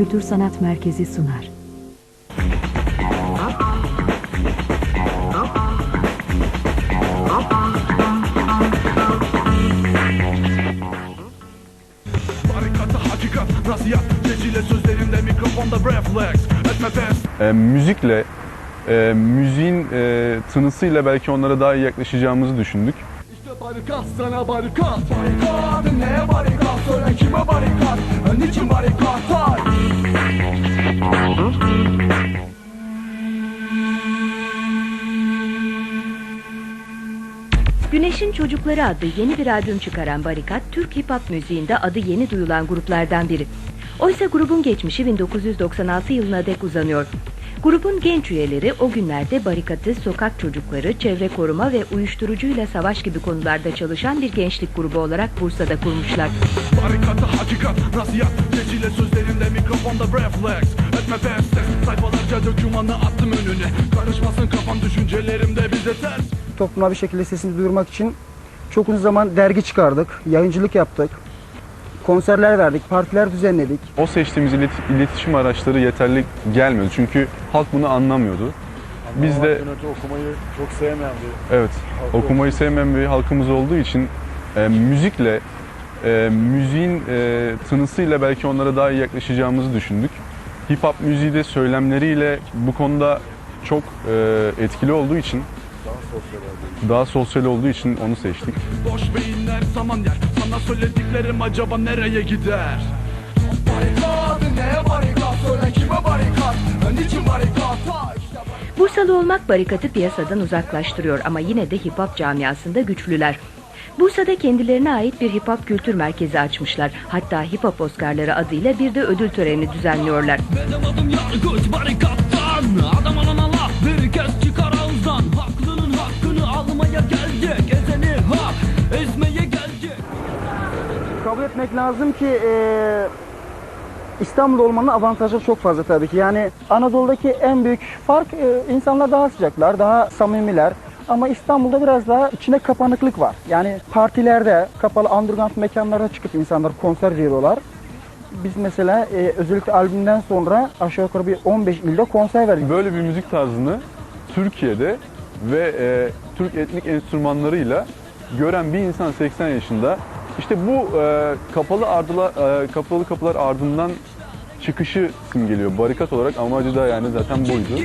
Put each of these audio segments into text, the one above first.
Kültür Sanat Merkezi sunar. E, müzikle, e, müziğin e, tınısıyla belki onlara daha iyi yaklaşacağımızı düşündük. Barikat sana barikat Barikat neye barikat Söyle kime barikat Niçin barikat Hay Güneşin Çocukları adlı yeni bir albüm çıkaran Barikat, Türk hip hop müziğinde adı yeni duyulan gruplardan biri. Oysa grubun geçmişi 1996 yılına dek uzanıyor. Grubun genç üyeleri o günlerde barikatı, sokak çocukları, çevre koruma ve uyuşturucuyla savaş gibi konularda çalışan bir gençlik grubu olarak Bursa'da kurmuşlar. Barikata hakikat, nasiyat Geçile sözlerimde mikrofonda reflex Etme best Sayfalarca dökümanı attım önüne. Karışmasın kafam düşüncelerimde bize ters. Topluma bir şekilde sesini duyurmak için çok uzun zaman dergi çıkardık, yayıncılık yaptık, konserler verdik, partiler düzenledik. O seçtiğimiz ilet- iletişim araçları yeterli gelmiyordu çünkü halk bunu anlamıyordu. Biz de okumayı çok sevmeyen bir evet okumayı sevmeyen bir halkımız olduğu için e, müzikle, e, müziğin e, tınısıyla belki onlara daha iyi yaklaşacağımızı düşündük. Hip hop müziği de söylemleriyle bu konuda çok e, etkili olduğu için daha sosyal olduğu için onu seçtik. Boş beyinler zaman yer Sana söylediklerim acaba nereye gider? Barikat neye barikat Söyle kime barikat Niçin barikat işte barikat Bursalı olmak barikatı piyasadan uzaklaştırıyor ama yine de hip hop camiasında güçlüler. Bursa'da kendilerine ait bir hip hop kültür merkezi açmışlar. Hatta hip hop Oscar'ları adıyla bir de ödül töreni düzenliyorlar. Benim adım Yargıç barikattan etmek lazım ki eee İstanbul'da olmanın avantajları çok fazla tabii ki. Yani Anadolu'daki en büyük fark eee, insanlar daha sıcaklar, daha samimiler. Ama İstanbul'da biraz daha içine kapanıklık var. Yani partilerde, kapalı underground mekanlara çıkıp insanlar konser veriyorlar. Biz mesela eee, özellikle albümden sonra aşağı yukarı bir 15 ilde konser verdik. Böyle bir müzik tarzını Türkiye'de ve e, Türk etnik enstrümanlarıyla gören bir insan 80 yaşında işte bu e, kapalı ardıla, e, kapalı kapılar ardından çıkışı simgeliyor. Barikat olarak amacı da yani zaten buydu.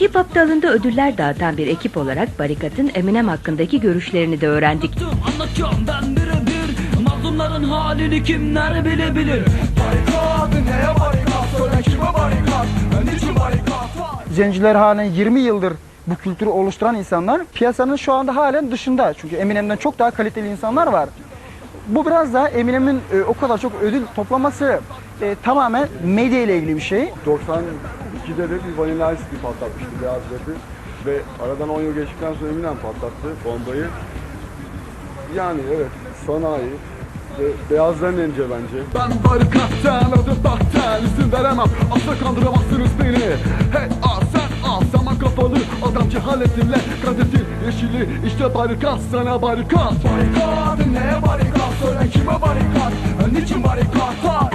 Hip hop dalında ödüller dağıtan bir ekip olarak barikatın Eminem hakkındaki görüşlerini de öğrendik. Anlatıyorum ben birebir Mazlumların halini kimler bilebilir Barikat neye barikat Söyle kime barikat Niçin barikat Hay zenciler halen 20 yıldır bu kültürü oluşturan insanlar piyasanın şu anda halen dışında. Çünkü Eminem'den çok daha kaliteli insanlar var. Bu biraz da Eminem'in e, o kadar çok ödül toplaması e, tamamen medya ile ilgili bir şey. 92'de de bir Vanilla Ice bir patlatmıştı beyaz rap'i. Ve aradan 10 yıl geçtikten sonra Eminem patlattı bombayı. Yani evet sanayi ve beyazların ence bence. Ben barikattan adım baktan izin veremem. Asla kandıramazsınız beni. Hey al sen al. Zaman kafalı Adam cehaletinle. Gazetin yeşili işte barikat sana barikat. Barikat neye barikat? Söyle kime barikat? Niçin barikat